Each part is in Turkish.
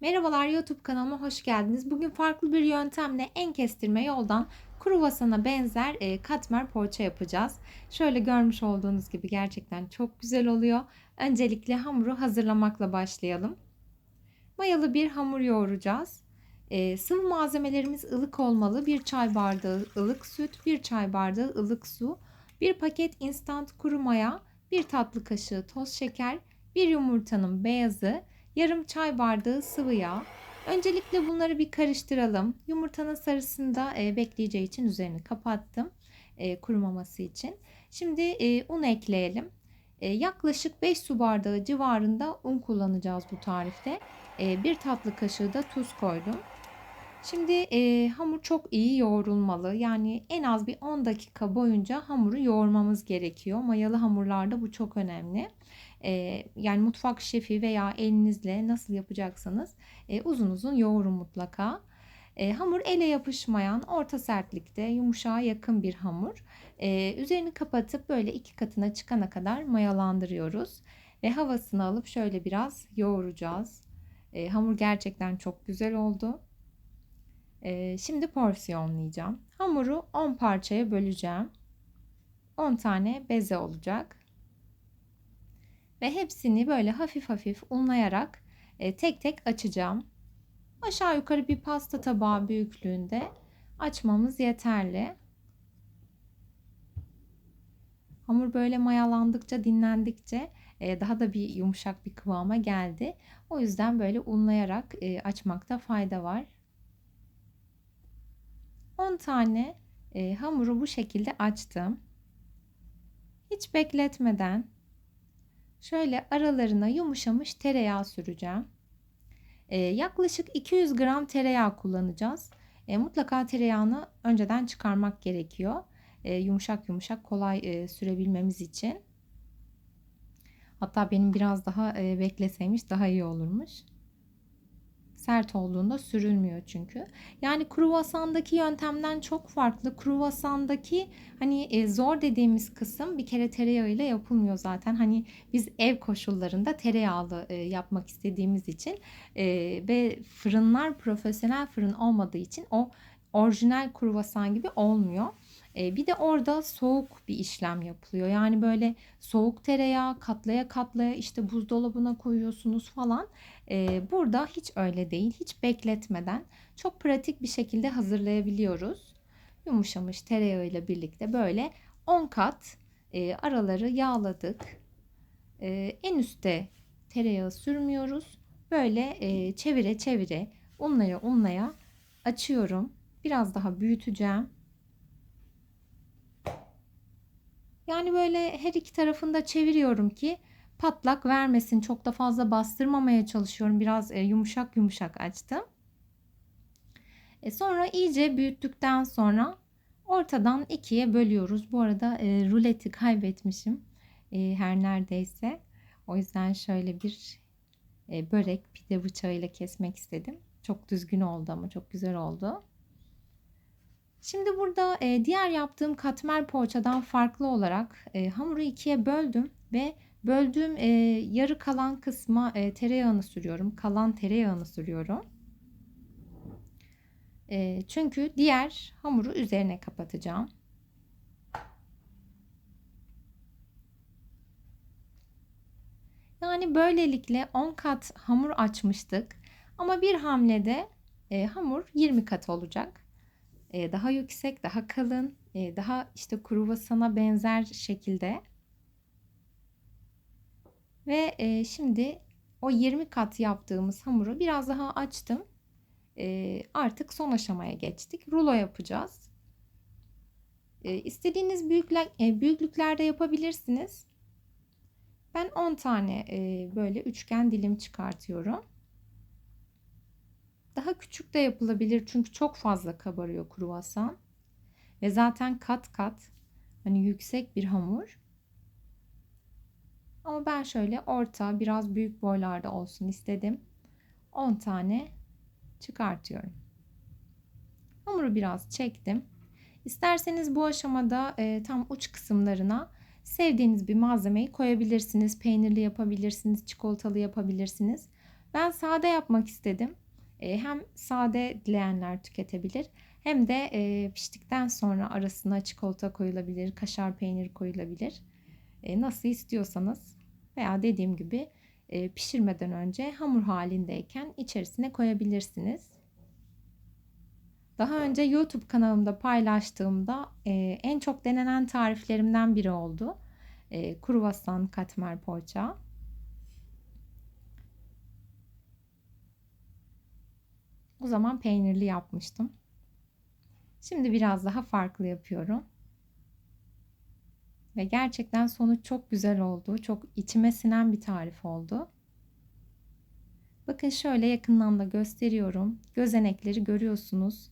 Merhabalar YouTube kanalıma hoş geldiniz. Bugün farklı bir yöntemle en kestirme yoldan kruvasana benzer e, katmer poğaça yapacağız. Şöyle görmüş olduğunuz gibi gerçekten çok güzel oluyor. Öncelikle hamuru hazırlamakla başlayalım. Mayalı bir hamur yoğuracağız. E, sıvı malzemelerimiz ılık olmalı. Bir çay bardağı ılık süt, bir çay bardağı ılık su, bir paket instant kuru maya, bir tatlı kaşığı toz şeker, bir yumurtanın beyazı, yarım çay bardağı sıvı yağ. Öncelikle bunları bir karıştıralım. Yumurtanın sarısında e, bekleyeceği için üzerini kapattım e, kurumaması için. Şimdi e, un ekleyelim. E, yaklaşık 5 su bardağı civarında un kullanacağız bu tarifte. E, bir tatlı kaşığı da tuz koydum. Şimdi e, hamur çok iyi yoğrulmalı. Yani en az bir 10 dakika boyunca hamuru yoğurmamız gerekiyor. Mayalı hamurlarda bu çok önemli. E, yani mutfak şefi veya elinizle nasıl yapacaksanız e, uzun uzun yoğurun mutlaka. E, hamur ele yapışmayan, orta sertlikte, yumuşağa yakın bir hamur. E, üzerini kapatıp böyle iki katına çıkana kadar mayalandırıyoruz. Ve havasını alıp şöyle biraz yoğuracağız. E, hamur gerçekten çok güzel oldu. E, şimdi porsiyonlayacağım. Hamuru 10 parçaya böleceğim. 10 tane beze olacak. Ve hepsini böyle hafif hafif unlayarak e, tek tek açacağım. Aşağı yukarı bir pasta tabağı büyüklüğünde açmamız yeterli. Hamur böyle mayalandıkça, dinlendikçe e, daha da bir yumuşak bir kıvama geldi. O yüzden böyle unlayarak e, açmakta fayda var. 10 tane e, hamuru bu şekilde açtım. Hiç bekletmeden şöyle aralarına yumuşamış tereyağı süreceğim. E, yaklaşık 200 gram tereyağı kullanacağız. E, mutlaka tereyağını önceden çıkarmak gerekiyor. E, yumuşak yumuşak kolay e, sürebilmemiz için. Hatta benim biraz daha e, bekleseymiş daha iyi olurmuş sert olduğunda sürülmüyor çünkü. Yani kruvasandaki yöntemden çok farklı. Kruvasandaki hani e, zor dediğimiz kısım bir kere tereyağı ile yapılmıyor zaten. Hani biz ev koşullarında tereyağlı e, yapmak istediğimiz için e, ve fırınlar profesyonel fırın olmadığı için o orijinal kruvasan gibi olmuyor. E, bir de orada soğuk bir işlem yapılıyor. Yani böyle soğuk tereyağı katlaya katlaya işte buzdolabına koyuyorsunuz falan. E, burada hiç öyle değil. Hiç bekletmeden çok pratik bir şekilde hazırlayabiliyoruz. Yumuşamış tereyağı ile birlikte böyle 10 kat e, araları yağladık. En üstte tereyağı sürmüyoruz. Böyle çevire çevire unlaya unlaya açıyorum. Biraz daha büyüteceğim. Yani böyle her iki tarafında çeviriyorum ki patlak vermesin. Çok da fazla bastırmamaya çalışıyorum. Biraz e, yumuşak yumuşak açtım. E sonra iyice büyüttükten sonra ortadan ikiye bölüyoruz. Bu arada e, ruleti kaybetmişim e, her neredeyse. O yüzden şöyle bir e, börek pide bıçağıyla kesmek istedim. Çok düzgün oldu ama çok güzel oldu. Şimdi burada e, diğer yaptığım katmer poğaçadan farklı olarak e, hamuru ikiye böldüm ve böldüğüm e, yarı kalan kısma e, tereyağını sürüyorum. Kalan tereyağını sürüyorum. E, çünkü diğer hamuru üzerine kapatacağım. Yani böylelikle 10 kat hamur açmıştık. Ama bir hamlede e, hamur 20 kat olacak daha yüksek, daha kalın, daha işte kruvasana benzer şekilde. Ve şimdi o 20 kat yaptığımız hamuru biraz daha açtım. Artık son aşamaya geçtik. Rulo yapacağız. İstediğiniz büyükler, büyüklüklerde yapabilirsiniz. Ben 10 tane böyle üçgen dilim çıkartıyorum. Daha küçük de yapılabilir çünkü çok fazla kabarıyor kruvasan. Ve zaten kat kat hani yüksek bir hamur. Ama ben şöyle orta biraz büyük boylarda olsun istedim. 10 tane çıkartıyorum. Hamuru biraz çektim. İsterseniz bu aşamada e, tam uç kısımlarına sevdiğiniz bir malzemeyi koyabilirsiniz. Peynirli yapabilirsiniz, çikolatalı yapabilirsiniz. Ben sade yapmak istedim. E, hem sade dileyenler tüketebilir hem de e, piştikten sonra arasına çikolata koyulabilir, kaşar peynir koyulabilir. E, nasıl istiyorsanız veya dediğim gibi e, pişirmeden önce hamur halindeyken içerisine koyabilirsiniz. Daha önce YouTube kanalımda paylaştığımda en çok denenen tariflerimden biri oldu. Kruvasan katmer poğaça. O zaman peynirli yapmıştım. Şimdi biraz daha farklı yapıyorum. Ve gerçekten sonuç çok güzel oldu. Çok içime sinen bir tarif oldu. Bakın şöyle yakından da gösteriyorum. Gözenekleri görüyorsunuz.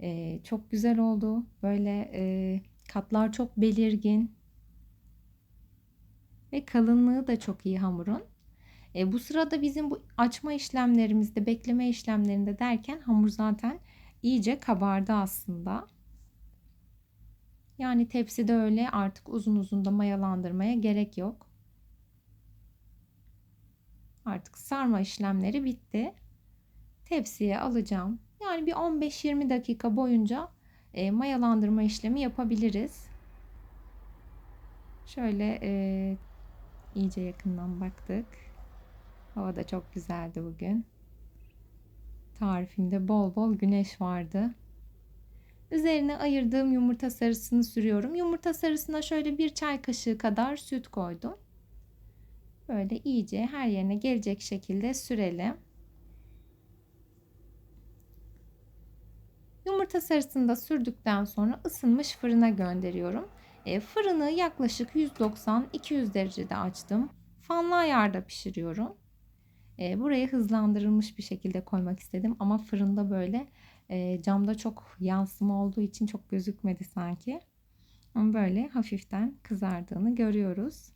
Ee, çok güzel oldu. Böyle e, katlar çok belirgin. Ve kalınlığı da çok iyi hamurun. E, bu sırada bizim bu açma işlemlerimizde, bekleme işlemlerinde derken hamur zaten iyice kabardı aslında. Yani tepside öyle artık uzun uzun da mayalandırmaya gerek yok. Artık sarma işlemleri bitti. Tepsiye alacağım. Yani bir 15-20 dakika boyunca e, mayalandırma işlemi yapabiliriz. Şöyle e, iyice yakından baktık. Hava da çok güzeldi bugün. Tarifimde bol bol güneş vardı. Üzerine ayırdığım yumurta sarısını sürüyorum. Yumurta sarısına şöyle bir çay kaşığı kadar süt koydum. Böyle iyice her yerine gelecek şekilde sürelim. Yumurta sarısını da sürdükten sonra ısınmış fırına gönderiyorum. E, fırını yaklaşık 190-200 derecede açtım. Fanlı ayarda pişiriyorum. E, burayı hızlandırılmış bir şekilde koymak istedim ama fırında böyle e, camda çok yansıma olduğu için çok gözükmedi sanki. Ama böyle hafiften kızardığını görüyoruz.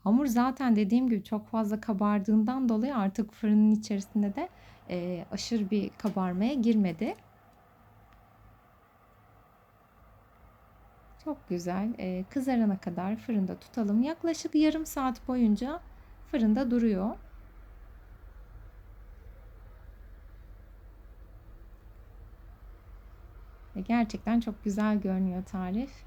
Hamur zaten dediğim gibi çok fazla kabardığından dolayı artık fırının içerisinde de e, aşırı bir kabarmaya girmedi. Çok güzel. E, kızarana kadar fırında tutalım. Yaklaşık yarım saat boyunca fırında duruyor. Ve gerçekten çok güzel görünüyor tarif.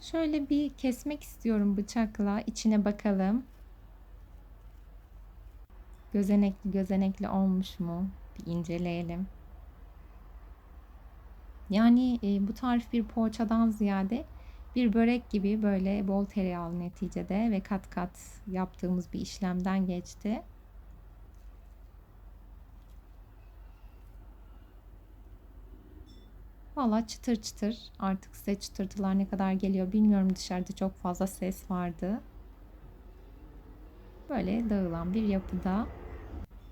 Şöyle bir kesmek istiyorum bıçakla. İçine bakalım. Gözenekli gözenekli olmuş mu? Bir inceleyelim. Yani e, bu tarif bir poğaçadan ziyade bir börek gibi böyle bol tereyağlı neticede ve kat kat yaptığımız bir işlemden geçti. Valla çıtır çıtır artık size çıtırtılar ne kadar geliyor bilmiyorum dışarıda çok fazla ses vardı. Böyle dağılan bir yapıda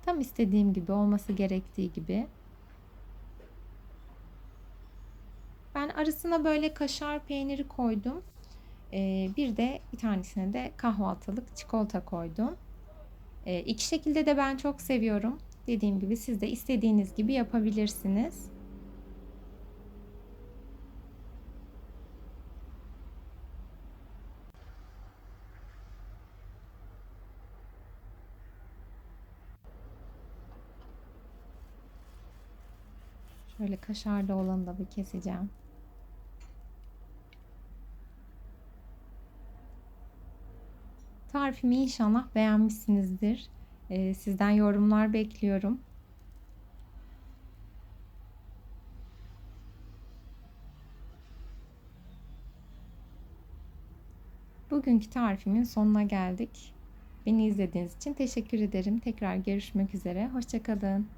tam istediğim gibi olması gerektiği gibi Ben arasına böyle kaşar peyniri koydum. Ee, bir de bir tanesine de kahvaltılık çikolata koydum. Ee, iki şekilde de ben çok seviyorum. Dediğim gibi siz de istediğiniz gibi yapabilirsiniz. Şöyle kaşarlı olanı da bir keseceğim. Tarifimi inşallah beğenmişsinizdir. Ee, sizden yorumlar bekliyorum. Bugünkü tarifimin sonuna geldik. Beni izlediğiniz için teşekkür ederim. Tekrar görüşmek üzere. Hoşçakalın.